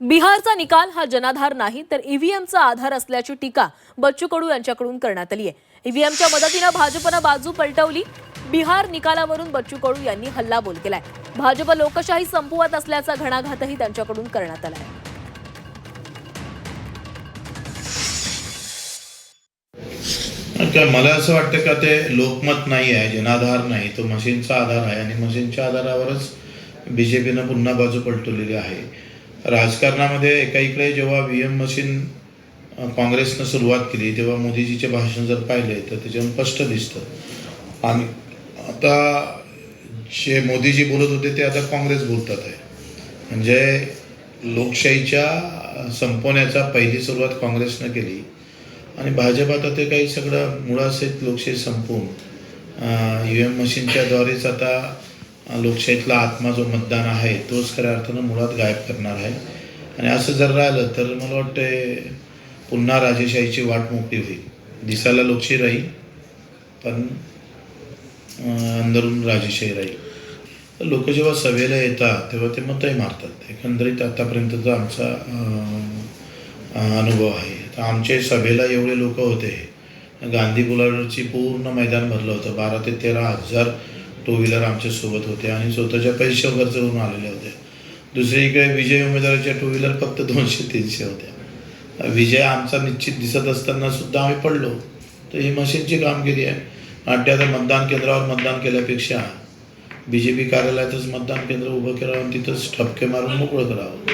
बिहारचा निकाल हा जनाधार नाही तर ईव्हीएमचा आधार असल्याची टीका बच्चू कडू यांच्याकडून करण्यात आली आहे. ईव्हीएमच्या मदतीनं भाजपनं बाजू पलटवली. बिहार निकालावरून बच्चू कडू यांनी हल्लाबोल केलाय. भाजप लोकशाही संपवत असल्याचा घणाघातही त्यांच्याकडून करण्यात आलाय. आहे मला असं वाटतं का ते लोकमत नाही आहे जनाधार नाही तो मशीनचा आधार आहे आणि मशीनच्या आधारावरच बीजेपीनं पुन्हा बाजू पलटवलेली आहे. राजकारणामध्ये एका इकडे जेव्हा व्ही एम मशीन काँग्रेसनं सुरुवात केली तेव्हा मोदीजीचे भाषण जर पाहिले तर त्याच्यावर स्पष्ट दिसतं. आणि आता जे मोदीजी बोलत होते ते आता काँग्रेस बोलतात आहे. म्हणजे लोकशाहीच्या संपवण्याचा पहिली सुरुवात काँग्रेसनं केली. आणि भाजप आता ते काही सगळं मुळासहित लोकशाही संपवून यू एम मशीनच्याद्वारेच आता लोकशाहीतला आत्मा जो मतदान आहे तोच खऱ्या अर्थानं मुळात गायब करणार आहे. आणि असं जर राहिलं तर मला वाटते पुन्हा राजेशाहीची वाट मोकळी होईल. दिसायला लोकशाही राहील पण अंदरून राजेशाही राहील. लोक जेव्हा सभेला येतात तेव्हा ते मतही मारतात. एकंदरीत आतापर्यंतचा आमचा अनुभव आहे तर आमचे सभेला एवढे लोक होते. गांधी बुलावरची पूर्ण मैदान भरलं होतं. बारा ते तेरा हजार टू व्हीलर आमच्यासोबत होते आणि स्वतःच्या पैशावर खर्च करून आलेले होते दुसरीकडे विजय उमेदवाराच्या टू व्हीलर फक्त दोनशे तीनशे होत्या. विजय आमचा निश्चित दिसत असताना सुद्धा आम्ही पडलो. तर ही मशीनची कामगिरी आहे. नाट्यात मतदान केंद्रावर मतदान केल्यापेक्षा बी जे पी कार्यालयातच मतदान केंद्र उभं करावं आणि तिथंच ठपके मारून मोकळं करावं.